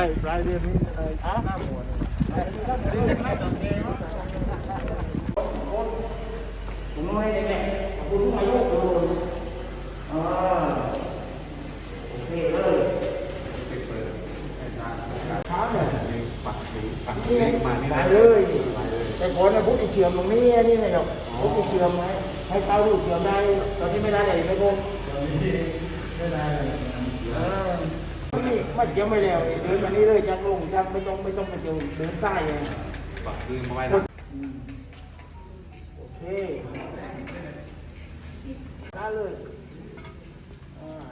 ายปลายปลายเดือนนี้เอ่อหน้าหมวดผมไม่ได้แน่คุณทุกอายุดูอ่าโอเคเลยช้าเนี่ยปักสีปักสีนี่มานี่ได้เลยแต่ก่อนนะพุทธเชื่อมตรงนี้นี่ไม่หรอกพุทธเชื่อมไหมให้เต้าลูกเชื่อมได้ตอนนี้ไม่ได้เลยไม่พงไม่ได้เลย นี่มันเชื่อมไม่แล้วเดินมานี่เลยจากลงจากไม่ต้องไม่ต้องไปเดินเดินซ้ายเลยปักสีมาไว้นะโอเคได้เลยอ่า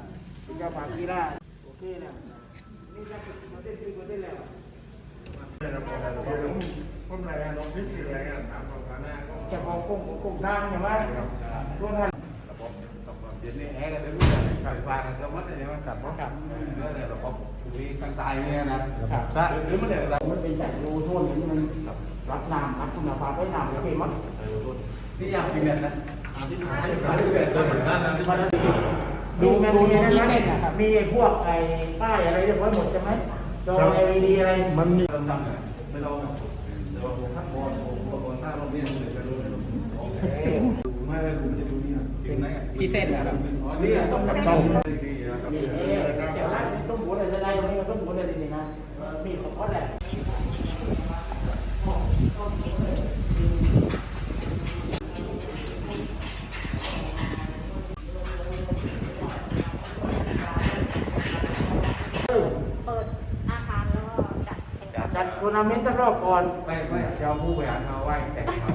ที่จะฝากกีฬาโอเคเนี่ยนี่จะมาเต้นที่มาเต้นแล้วผมรายงานลงพิษรายงานถามความฐานะจะมองกงกงทางใช่ไหมช่วงนั้นระบบต้องเปลี่ยนนี่แอร์กันเลยรู้จัก ขับฟ้ากันก็วัดอะไรมันขับเพราะขับเนี่ยเนี่ยระบบภูมิตั้งตายเนี่ยนะซะหรือมันเนี่ยเรามันเป็นจากรูโซนนี้มันรับน้ำรับคุณภาพไว้น้ำโอเคมั้งนี่อยากพิมพ์นะที่ไหนที่แบบตัวเหมือนกันนะที่มัมันนดูดูในนั้นมีพวกไอ้ป้ายอะไรเรียบร้อยหมดใช่ไหมจอ LED อะไรมันมีทำไม่ต้อง พี่เส้นนะครับอ๋อนี่ต้องกับช่องดีนะครับนี่เอ๊ะเสียร้านสมบูรณ์เลยจะได้ตรงนี้ก็สมบูรณ์เลยจริงๆนะมีของเขาแหละเปิดอาคารแล้วก็จัดเป็นจัดทัวร์นาเมนต์สักรอบก่อนไม่ไม่จะเอาผู้บริหารมาไหว้แต่งเขา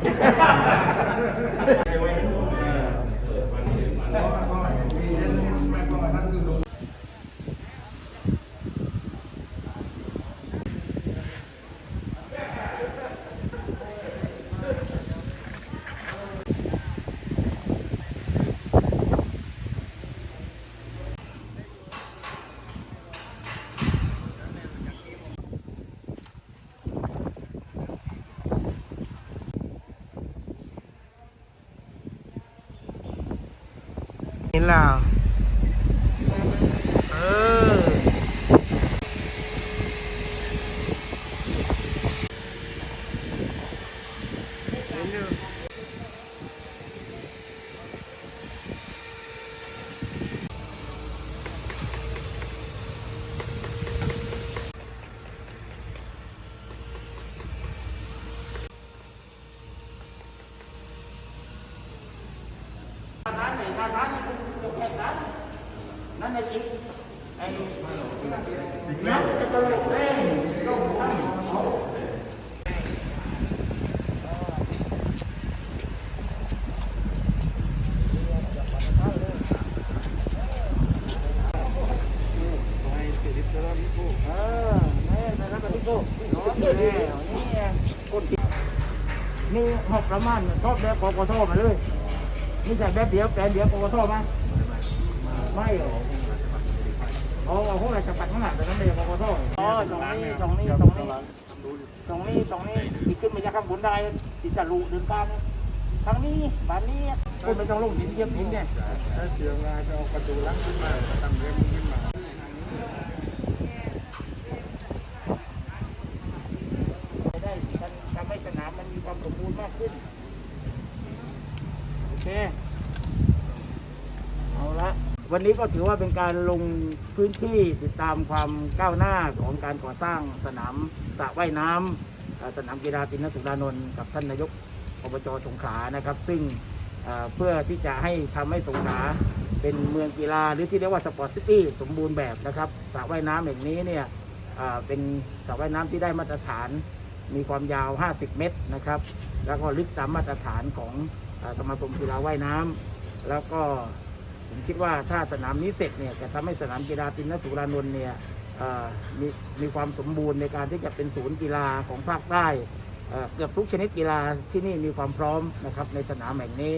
Thank you. นี่ล่ะเออร้าน ไหนร้านนี้คุณแข่งกันนั่นแหละจริงไอ้นักจะตลกเล่นต้องทำเขาเออแม่ใส่แล้วก็พี่โก้น้องแม่นี่ไงคนที่นี่หกประมาณชอบแบบกกทมาเลยนี่ใส่แบบเดียวแปลนเดียวกกทมา ไม่หรอเอาเอาพวกอะไรจะปัดข้างหลังแต่นั้นเลยกกทอ๋อตรงนี้ตรงนี้ตรงนี้ตรงนี้ตรงนี้ที่ขึ้นไปจากข้างบนได้ที่จะรูเดินตามทางนี้บ้านนี้คนไม่ต้องลงดินเยียมดินเนี่ยถ้าเสียงงานจะเอาประตูลังขึ้นมาตั้งเรียมขึ้นมาได้ทำให้สนามมันมีความสมบูรณ์มากขึ้นโอเค วันนี้ก็ถือว่าเป็นการลงพื้นที่ติดตามความก้าวหน้าของการก่อสร้างสนามสระว่ายน้ำเอ่อสนามกีฬาตินสุรานนท์กับท่านนายกอบจสงขลานะครับ ซึ่งเพื่อที่จะให้ทำให้สงขลาเป็นเมืองกีฬาหรือที่เรียกว่าสปอร์ตซิตี้สมบูรณ์แบบนะครับสระว่ายน้ำแห่งนี้เนี่ยเป็นสระว่ายน้ำที่ได้มาตรฐานมีความยาว 50 เมตรนะครับ แล้วก็ลึกตามมาตรฐานของสมาคมกีฬาว่ายน้ำแล้วก็ ผมคิดว่าถ้าสนามนี้เสร็จเนี่ยจะทำให้สนามกีฬาตินสุรานนท์เนี่ยมีมีความสมบูรณ์ในการที่จะเป็นศูนย์กีฬาของภาคใต้เกือบทุกชนิดกีฬาที่นี่มีความพร้อมนะครับในสนามแห่งนี้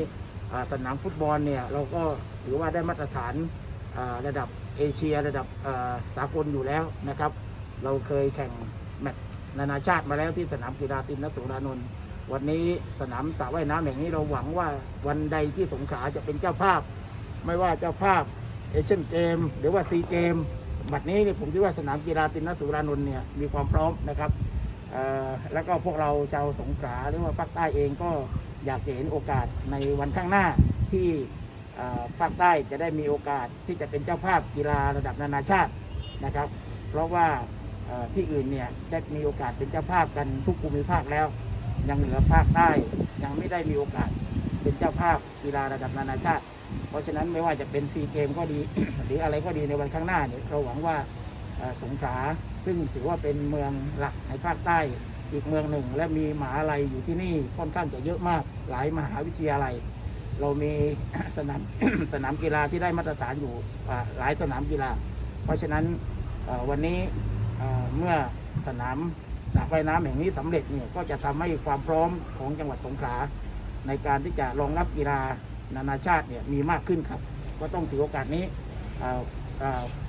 สนามฟุตบอลเนี่ยเราก็ถือว่าได้มาตรฐานระดับเอเชียระดับสากลอยู่แล้วนะครับ เราเคยแข่งแมตช์นานาชาติมาแล้วที่สนามกีฬาตินนสุรานนท์วันนี้สนามสระว่ายน้ำแห่งนี้เราหวังว่าวันใดที่สงขลาจะเป็นเจ้าภาพ ไม่ว่าเจ้าภาพเอเชียนเกม หรือว่าซีเกม บัดนี้เนี่ยผมคิดว่าสนามกีฬาตินสุรานนท์เนี่ยมีความพร้อมนะครับแล้วก็พวกเราชาวสงขลาหรือว่าภาคใต้เองก็อยากเห็นโอกาสในวันข้างหน้าที่ภาคใต้จะได้มีโอกาสที่จะเป็นเจ้าภาพกีฬาระดับนานาชาตินะครับ เพราะว่าที่อื่นเนี่ยได้มีโอกาสเป็นเจ้าภาพกันทุกภูมิภาคแล้ว ยังเหลือภาคใต้ยังไม่ได้มีโอกาสเป็นเจ้าภาพกีฬาระดับนานาชาติ เพราะฉะนั้นไม่ว่าจะเป็นซีเกมก็ดี หรืออะไรก็ดีในวันข้างหน้าเนี่ยเราหวังว่าสงขลาซึ่งถือว่าเป็นเมืองหลักในภาคใต้อีกเมืองหนึ่ง และมีมหาลัยอยู่ที่นี่ค่อนข้างจะเยอะมากหลายมหาวิทยาลัย เรามีสนามสนามกีฬาที่ได้มาตรฐานอยู่หลายสนามกีฬา เพราะฉะนั้นวันนี้เมื่อสนามสระว่ายน้ำแห่งนี้สำเร็จเนี่ยก็จะทำให้ความพร้อมของจังหวัดสงขลาในการที่จะรองรับกีฬา นานาชาติเนี่ยมีมากขึ้นครับ ก็ต้องถือโอกาสนี้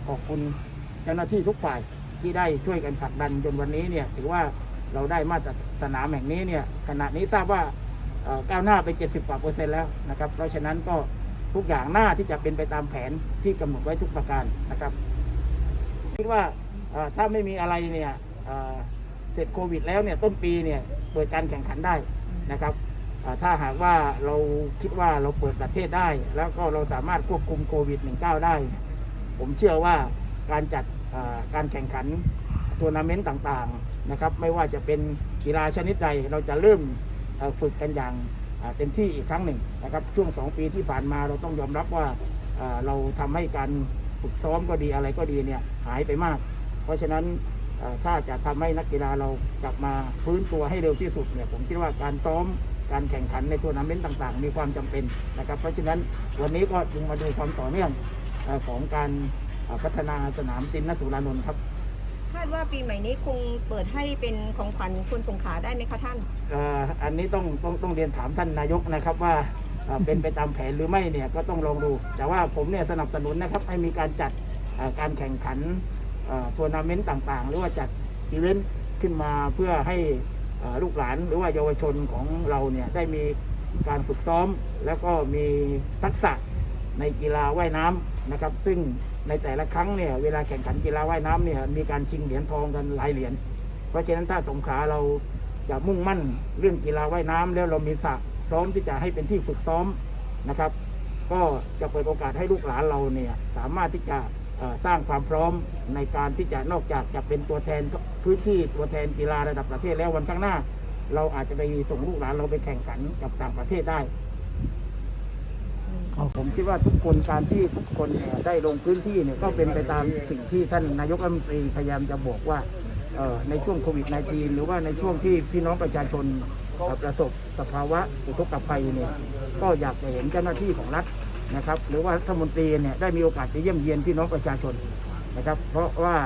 ขอบคุณเจ้าหน้าที่ทุกฝ่ายที่ได้ช่วยกันผลักดันจนวันนี้เนี่ยถือว่าเราได้มาตรสนามแห่งนี้เนี่ยขณะนี้ทราบว่าก้าวหน้าไป 70กว่าเปอร์เซ็นต์แล้วนะครับ เพราะฉะนั้นก็ทุกอย่างหน้าที่จะเป็นไปตามแผนที่กำหนดไว้ทุกประการนะครับคิดว่าถ้าไม่มีอะไรเนี่ยเสร็จโควิดแล้วเนี่ยต้นปีเนี่ยเปิดการแข่งขันได้นะครับ ถ้าหากว่าเราคิดว่าเราเปิดประเทศได้ แล้วก็เราสามารถควบคุมโควิด -19 ได้ ผมเชื่อว่าการจัดการแข่งขันทัวร์นาเมนต์ต่างๆนะครับ ไม่ว่าจะเป็นกีฬาชนิดใด เราจะเริ่มฝึกกันอย่างเต็มที่อีกครั้งหนึ่งนะครับ ช่วงสองปีที่ผ่านมาเราต้องยอมรับว่าเราทำให้การฝึกซ้อมก็ดีอะไรก็ดีเนี่ยหายไปมาก เพราะฉะนั้นถ้าจะทำให้นักกีฬาเรากลับมาฟื้นตัวให้เร็วที่สุดเนี่ยผมคิดว่าการซ้อม การแข่งขันในทัวร์นาเมนต์ต่างๆ มีความจำเป็นนะครับ เพราะฉะนั้นวันนี้ก็จึงมาดูความต่อเนื่องเอ่อของการเอ่อพัฒนาสนามตินนสุรานนท์ครับคาดว่าปีใหม่นี้คงเปิดให้เป็นของขวัญคนสงขลาได้ไหมคะท่านเอ่ออันนี้ต้องต้องต้องเรียนถามท่านนายกนะครับว่าเอ่อเป็นไปตามแผนหรือไม่เนี่ยก็ต้องลองดู แต่ว่าผมเนี่ยสนับสนุนนะครับให้มีการจัดเอ่อการแข่งขันเอ่อทัวร์นาเมนต์ต่างๆ หรือว่าจัดอีเวนต์ขึ้นมาเพื่อให้เอ่อ ลูกหลานหรือว่าเยาวชนของเราเนี่ยได้มีการฝึกซ้อม แล้วก็มีทักษะในกีฬาว่ายน้ำนะครับ ซึ่งในแต่ละครั้งเนี่ยเวลาแข่งขันกีฬาว่ายน้ำเนี่ยมีการชิงเหรียญทองกันหลายเหรียญเพราะฉะนั้นถ้าสงขลาเราจะมุ่งมั่นเรื่องกีฬาว่ายน้ำแล้วเรามีสระพร้อมที่จะให้เป็นที่ฝึกซ้อมนะครับ ก็จะเปิดโอกาสให้ลูกหลานเราเนี่ยสามารถที่จะ สร้างความพร้อมในการที่จะนอกจากจะเป็นตัวแทนพื้นที่ตัวแทนกีฬาระดับประเทศแล้ววันข้างหน้า เราอาจจะไปส่งลูกหลานเราไปแข่งขันกับต่างประเทศได้ผมคิดว่าทุกคนการที่ทุกคนเนี่ยได้ลงพื้นที่เนี่ยก็เป็นไปตามสิ่งที่ท่านนายกรัฐมนตรีพยายามจะบอกว่าเอ่อในช่วงโควิด -19 หรือว่าในช่วงที่พี่น้องประชาชนเอ่อประสบสภาวะอุทกภัยเนี่ยก็อยากจะเห็นเจ้าหน้าที่ของรัฐ นะครับหรือว่ารัฐมนตรีเนี่ยได้มีโอกาสไปเยี่ยมเยียนพี่น้องประชาชนนะครับ เพราะว่า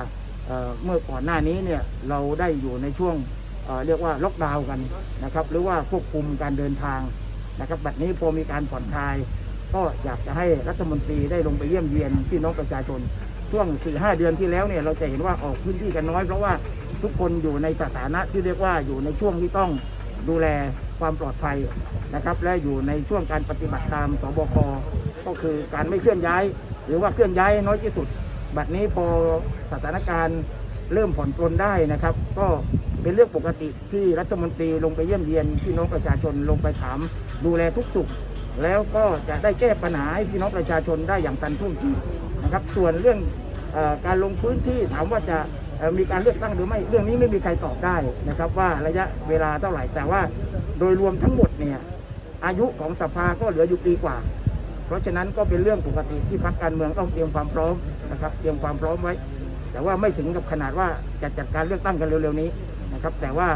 เเมื่อก่อนหน้านี้เนี่ยเราได้อยู่ในช่วงเเรียกว่าล็อกดาวน์กันนะครับ หรือว่าควบคุมการเดินทางนะครับบัดนี้พอมีการผ่อนคลาย ก็อยากจะให้รัฐมนตรีได้ลงไปเยี่ยมเยียนพี่น้องประชาชนช่วง4ี่หเดือนที่แล้วเนี่ยเราจะเห็นว่าออกพื้นที่กันน้อย เพราะว่าทุกคนอยู่ในสถานะที่เรียกว่าอยู่ในช่วงที่ต้องดูแลความปลอดภัยนะครับ และอยู่ในช่วงการปฏิบัติตามสบค ก็คือการไม่เคลื่อนย้าย หรือว่าเคลื่อนย้ายน้อยที่สุด บัดนี้พอสถานการณ์เริ่มผ่อนปลนได้นะครับ ก็เป็นเรื่องปกติที่รัฐมนตรีลงไปเยี่ยมเยียนพี่น้องประชาชนลงไปถามดูแลทุกสุข แล้วก็จะได้แก้ปัญหาให้พี่น้องประชาชนได้อย่างทันท่วงทีนะครับส่วนเรื่องอการลงพื้นที่ถามว่าจะมีการเลือกตั้งหรือไม่เรื่องนี้ไม่มีใครตอบได้นะครับ ว่าระยะเวลาเท่าไหร่แต่ว่าโดยรวมทั้งหมดเนี่ยอายุของสภาก็เหลืออยู่ปีกว่า เพราะฉะนั้นก็เป็นเรื่องปกติที่พรรคการเมืองต้องเตรียมความพร้อมนะครับเตรียมความพร้อมไว้ แต่ว่าไม่ถึงกับขนาดว่าจะจัดการเลือกตั้งกันเร็วๆนี้นะครับ แต่ว่า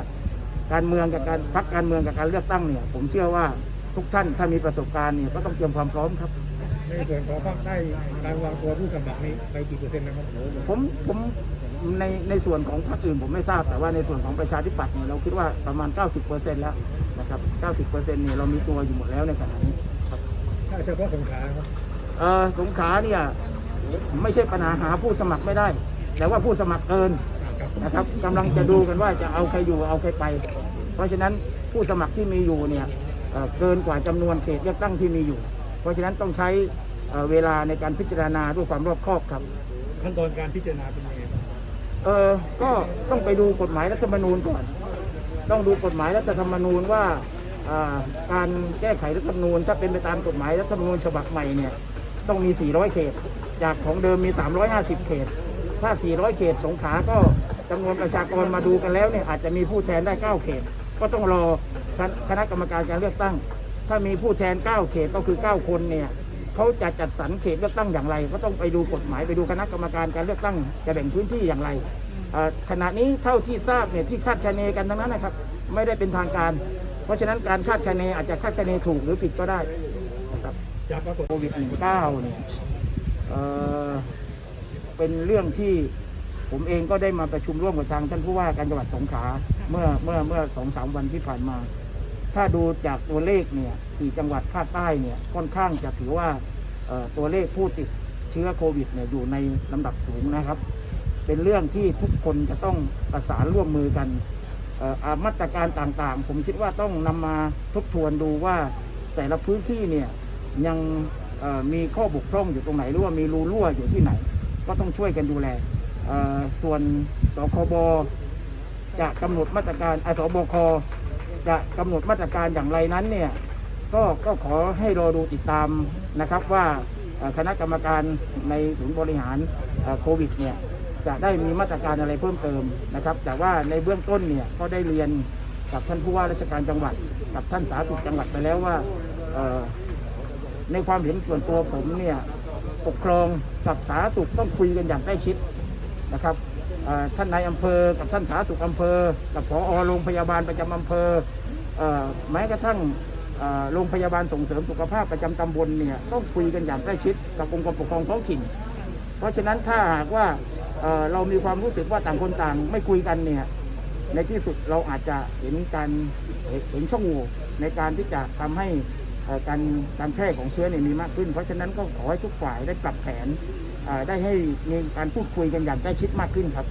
การเมืองกับการพรรคการเมืองกับการเลือกตั้งเนี่ย ผมเชื่อว่าทุกท่านถ้ามีประสบการณ์เนี่ยก็ต้องเตรียมความพร้อมครับในส่วนของภาคใต้การวางตัวผู้สมัครนี้ไปกี่เปอร์เซ็นต์นะครับผมผมในในส่วนของพรรคอื่นผมไม่ทราบแต่ว่าในส่วนของประชาธิปัตย์เนี่ยเราคิดว่าประมาณ 90%แล้วนะครับ 90%เนี่ยเรามีตัวอยู่หมดแล้วในขณะนี้ครับ ถ้าเฉพาะสงขลาครับเอ่อสงขลาเนี่ยไม่ใช่ปัญหาหาผู้สมัครไม่ได้ แต่ว่าผู้สมัครเกินครับนะครับกำลังจะดูกันว่าจะเอาใครอยู่เอาใครไป เพราะฉะนั้นผู้สมัครที่มีอยู่เนี่ยเอ่อเกินกว่าจำนวนเขตเลือกตั้งที่มีอยู่ เพราะฉะนั้นต้องใช้เอ่อเวลาในการพิจารณาด้วยความรอบคอบครับขั้นตอนการพิจารณาเป็นยังไงบ้างเออก็ต้องไปดูกฎหมายรัฐธรรมนูญก่อน ต้องดูกฎหมายรัฐธรรมนูญว่าอ่า การแก้ไขรัฐธรรมนูญถ้าเป็นไปตามกฎหมายรัฐธรรมนูญฉบับใหม่เนี่ยต้องมี 400 เขต จากของเดิมมี 350 เขต ถ้า 400 เขตสงขลาก็จำนวนประชากรมาดูกันแล้วเนี่ยอาจจะมีผู้แทนได้ 9 เขต ก็ต้องรอคณะกรรมการการเลือกตั้ง ถ้ามีผู้แทน 9 เขตก็คือ 9 คนเนี่ยเขาจะจัดสรรเขตเลือกตั้งอย่างไร ก็ต้องไปดูกฎหมายไปดูคณะกรรมการการเลือกตั้งจะแบ่งพื้นที่อย่างไรขณะนี้เท่าที่ทราบเนี่ยที่คาดคะเนกันทั้งนั้นนะครับ ไม่ได้เป็นทางการ เพราะฉะนั้นการคาดคะเนอาจจะคาดคะเนถูกหรือผิดก็ได้นะครับจากโควิด -19 เนี่ยเป็นเรื่องที่ผมเองก็ได้มาประชุมร่วมกับทางท่านผู้ว่าการจังหวัดสงขลาเมื่อเมื่อเมื่อสองสามวันที่ผ่านมา ถ้าดูจากตัวเลขเนี่ยสี่จังหวัดภาคใต้เนี่ยค่อนข้างจะถือว่าตัวเลขผู้ติดเชื้อโควิดเนี่ยอยู่ในลำดับสูงนะครับ เป็นเรื่องที่ทุกคนจะต้องประสานร่วมมือกัน มาตรการต่างๆ ผมคิดว่าต้องนำมาทบทวนดูว่าแต่ละพื้นที่เนี่ยยังมีข้อบกพร่องอยู่ตรงไหนหรือว่ามีรูรั่วอยู่ที่ไหน ก็ต้องช่วยกันดูแลส่วนสคบจะกำหนดมาตรการอสบคจะกำหนดมาตรการอย่างไรนั้นเนี่ยก็ก็ขอให้รอดูติดตามนะครับว่าคณะกรรมการในศูนย์บริหารโควิดเนี่ย จะได้มีมาตรการอะไรเพิ่มเติมนะครับ แต่ว่าในเบื้องต้นเนี่ยก็ได้เรียนกับท่านผู้ว่าราชการจังหวัด กับท่านสาธารณสุขจังหวัดไปแล้วว่าในความเห็นส่วนตัวผมเนี่ยปกครองกับสาธารณสุขต้องคุยกันอย่างใกล้ชิดนะครับท่านนายอำเภอ กับท่านสาธารณสุขอำเภอ กับผอโรงพยาบาลประจำอำเภอแม้กระทั่งโรงพยาบาลส่งเสริมสุขภาพประจำตำบลเนี่ยต้องคุยกันอย่างใกล้ชิดกับองค์กรปกครองท้องถิ่น เพราะฉะนั้นถ้าหากว่า เเรามีความรู้สึกว่าต่างคนต่างไม่คุยกันเนี่ยในที่สุดเราอาจจะเห็นการเห็นช่องโหว่ในการที่จะทำให้การการแพร่ของเชื้อเนี่ยมีมากขึ้น เพราะฉะนั้นก็ขอให้ทุกฝ่ายได้ปรับแผนได้ให้มีการพูดคุยกันอย่างใกล้ชิดมากขึ้นครับ